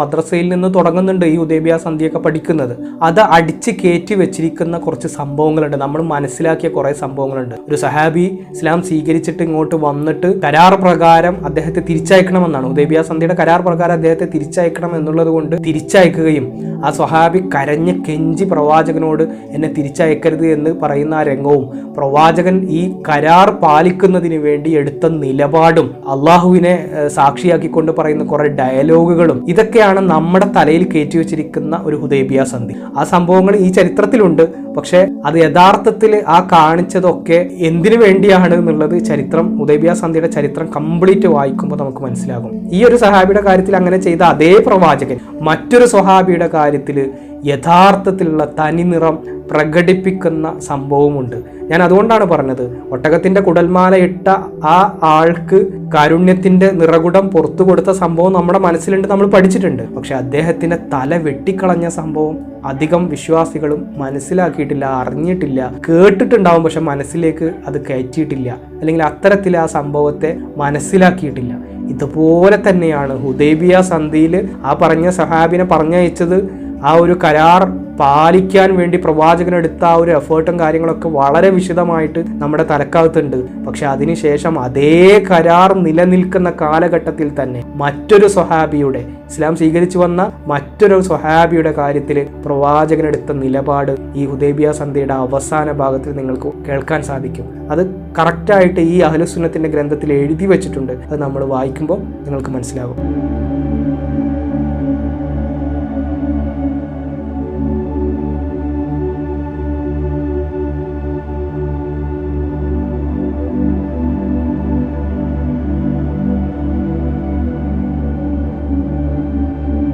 മദ്രസയിൽ നിന്ന് തുടങ്ങുന്നുണ്ട് ഈ ഉദയബിയ സന്ധിയൊക്കെ പഠിക്കുന്നത്. അത് അടിച്ച് കയറ്റി വെച്ചിരിക്കുന്ന കുറച്ച് സംഭവങ്ങളുണ്ട്. നമ്മൾ മനസ്സിലാക്കിയ കുറേ സംഭവങ്ങളുണ്ട്. ഒരു സഹാബി ഇസ്ലാം സ്വീകരിച്ചിട്ട് ഇങ്ങോട്ട് വന്നിട്ട് കരാർ പ്രകാരം അദ്ദേഹത്തെ തിരിച്ചയക്കണമെന്നാണ്. ഉദയബിയ സന്ധിയുടെ കരാർ പ്രകാരം അദ്ദേഹത്തെ തിരിച്ചയക്കണം എന്നുള്ളത് കൊണ്ട് തിരിച്ചയക്കുകയും ആ സ്വഹാബി കരഞ്ഞ് കെഞ്ചി പ്രവാചകനോട് എന്നെ തിരിച്ചയക്കരുത് എന്ന് പറയുന്ന ആ രംഗവും പ്രവാചകൻ ഈ കരാർ പാലിക്കുന്നതിന് വേണ്ടി എടുത്ത നിലപാടും അള്ളാഹുവിനെ സാക്ഷിയാക്കിക്കൊണ്ട് പറയുന്ന കുറെ ഡയലോഗുകളും ഇതൊക്കെയാണ് നമ്മുടെ തലയിൽ കയറ്റി വെച്ചിരിക്കുന്ന ഒരു ഹുദൈബിയ സന്ധി ആ സംഭവങ്ങൾ ഈ ചരിത്രത്തിലുണ്ട്. പക്ഷേ അത് യഥാർത്ഥത്തിൽ ആ കാണിച്ചതൊക്കെ എന്തിനു വേണ്ടിയാണ് എന്നുള്ളത് ചരിത്രം ഹുദൈബിയ സന്ധിയുടെ ചരിത്രം കംപ്ലീറ്റ് വായിക്കുമ്പോൾ നമുക്ക് മനസ്സിലാകും. ഈ ഒരു സഹാബിയുടെ കാര്യത്തിൽ അങ്ങനെ ചെയ്ത അതേ പ്രവാചകൻ മറ്റൊരു സ്വഹാബിയുടെ കാര്യത്തിൽ യഥാർത്ഥത്തിലുള്ള തനിനിറം പ്രകടിപ്പിക്കുന്ന സംഭവമുണ്ട്. ഞാൻ അതുകൊണ്ടാണ് പറഞ്ഞത് ഒട്ടകത്തിന്റെ കുടൽമാല ഇട്ട ആ ആൾക്ക് കാരുണ്യത്തിന്റെ നിറകുടം പുറത്തു കൊടുത്ത സംഭവം നമ്മുടെ മനസ്സിലുണ്ട് നമ്മൾ പഠിച്ചിട്ടുണ്ട്. പക്ഷെ അദ്ദേഹത്തിന്റെ തല വെട്ടിക്കളഞ്ഞ സംഭവം അധികം വിശ്വാസികളും മനസ്സിലാക്കിയിട്ടില്ല അറിഞ്ഞിട്ടില്ല. കേട്ടിട്ടുണ്ടാവും പക്ഷെ മനസ്സിലേക്ക് അത് കയറ്റിയിട്ടില്ല. അല്ലെങ്കിൽ അത്തരത്തിൽ ആ സംഭവത്തെ മനസ്സിലാക്കിയിട്ടില്ല. ഇതുപോലെ തന്നെയാണ് ഹുദൈബിയ സന്ധിയിൽ ആ പറഞ്ഞ സഹാബിനെ പറഞ്ഞയച്ചത് ആ ഒരു കരാർ പാലിക്കാൻ വേണ്ടി പ്രവാചകൻ എടുത്ത ആ ഒരു എഫേർട്ടും കാര്യങ്ങളൊക്കെ വളരെ വിശദമായിട്ട് നമ്മുടെ തലക്കകത്തുണ്ട്. പക്ഷെ അതിനുശേഷം അതേ കരാർ നിലനിൽക്കുന്ന കാലഘട്ടത്തിൽ തന്നെ മറ്റൊരു സ്വഹാബിയുടെ ഇസ്ലാം സ്വീകരിച്ചു വന്ന മറ്റൊരു സ്വഹാബിയുടെ കാര്യത്തിൽ പ്രവാചകനെടുത്ത നിലപാട് ഈ ഹുദൈബിയ സന്ധ്യയുടെ അവസാന ഭാഗത്തിൽ നിങ്ങൾക്ക് കേൾക്കാൻ സാധിക്കും. അത് കറക്റ്റായിട്ട് ഈ അഹലുസുനത്തിന്റെ ഗ്രന്ഥത്തിൽ എഴുതി വെച്ചിട്ടുണ്ട്. അത് നമ്മൾ വായിക്കുമ്പോൾ നിങ്ങൾക്ക് മനസ്സിലാകും.